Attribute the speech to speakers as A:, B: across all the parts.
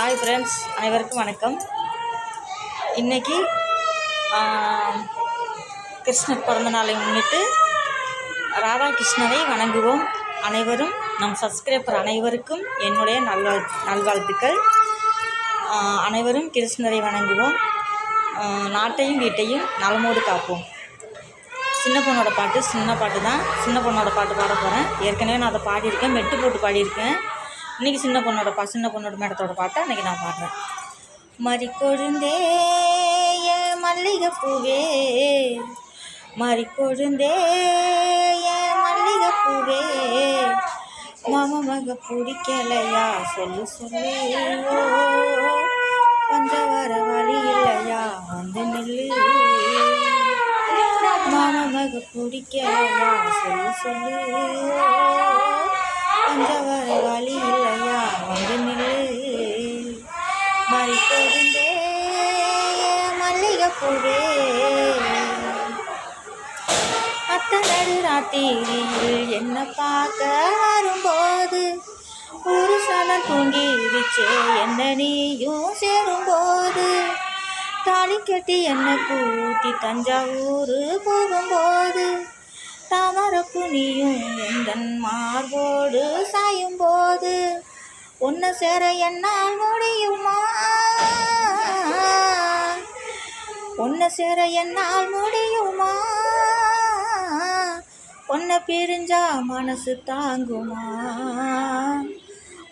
A: Hi friends அனைவருக்கும் வணக்கம். இன்றைக்கி கிருஷ்ணர் பிறந்த நாளை முன்னிட்டு ராதாகிருஷ்ணரை வணங்குவோம். அனைவரும் நம் சப்ஸ்கிரைபர் அனைவருக்கும் என்னுடைய நல்வாழ் நல்வாழ்த்துக்கள். அனைவரும் கிருஷ்ணரை வணங்குவோம். நாட்டையும் வீட்டையும் நலமோடு காப்போம். சின்ன பொண்ணோட பாட்டு சின்ன பாட்டு தான். சின்ன பொண்ணோட பாட்டு பாட போகிறேன் ஏற்கனவே நான் அதை பாடியிருக்கேன். மெட்டு போட்டு பாடியிருக்கேன். இன்றைக்கி சின்ன பொண்ணோட பா சின்ன பொண்ணோட மேடத்தோட பாட்டை இன்றைக்கி நான் பாடுறேன். மறி கொழுந்தே மல்லிகைப்பூவே மறி கொழுந்தே மல்லிகைப்பூவே மாம மக பிடிக்கலையா? சொல்லு சொல்லியோ ஓ, வர வழி இல்லையா? வந்து நில்லு. மாம மக பிடிக்கலையா? சொல்லு சொல்லியோ பஞ்சம் வர வழி இல்லையா வந்து நில்லு மல்லிகைப்பூவே. அத்தனடு ராத்திரியில் என்ன பார்க்க வரும்போது புருஷன தூங்கிருச்சே என்ன நீயும் சேரும்போது. தாலி கட்டி என்ன கூட்டி தஞ்சாவூர் போகும்போது தாமரப்பு நீயும் எந்தன் மார்போடு சாயும்போது. ஒன்று சேர என்னால் முடியுமா? ஒன்று சேர என்னால் முடியுமா? ஒன்றை பிரிஞ்சா மனசு தாங்குமா?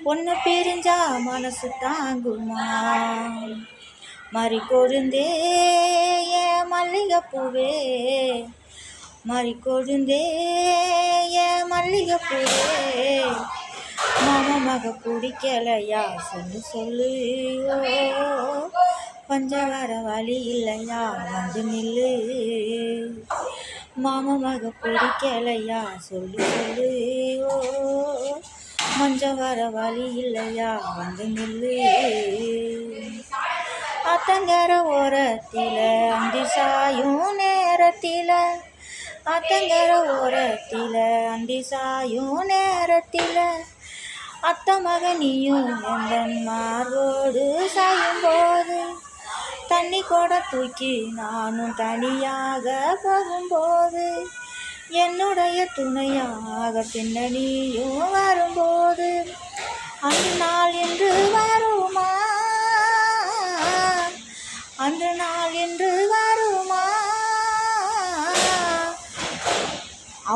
A: ஒன்று பிரிஞ்சா மனசு தாங்குமா? மறி கொழுந்தே மல்லிகைப்பூவே மறி கொழுந்தே மல்லிகைப்பூவே. மக மக பிடிக்கலையா சொல்லு சொல்லு. ஓ வர வழி இல்லையா வந்து நில்லு. மாம மக பிடிக்கலையா சொல்லு சொல்லு. ஓ வர வழி இல்லையா வந்து நில்லு. அத்தங்கர ஓரத்தில் அந்தி சாயும் நேரத்தில். அத்தங்கர ஓரத்தில் அந்தி சாயும் நேரத்தில். அத்த மகனியும் எந்தன் மார்போடு சாயும் போது தண்ணி கூட தூக்கி நானும் தனியாக போகும்போது என்னுடைய துணையாக பின்னணியும் வரும்போது அந்த நாள் என்று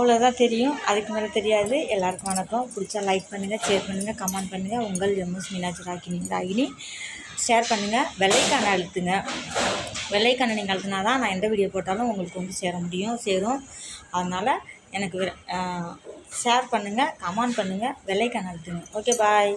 A: அவ்வளோதான் தெரியும். அதுக்கு மேலே தெரியாது. எல்லாருக்கும் வணக்கம். பிடிச்சா லைக் பண்ணுங்கள் ஷேர் பண்ணுங்கள் கமெண்ட் பண்ணுங்கள் உங்கள் எம்எஸ் மீனாட்சி ராகினி ராகினி. ஷேர் பண்ணுங்கள் வெள்ளைக்கான அழுத்துங்க. வெள்ளைக்கான நீங்கள் அழுத்தினா தான் நான் எந்த வீடியோ போட்டாலும் உங்களுக்கு வந்து சேர முடியும் சேரும். அதனால் எனக்கு ஷேர் பண்ணுங்கள் கமெண்ட் பண்ணுங்கள் வெள்ளைக்கான அழுத்துங்க. Okay bye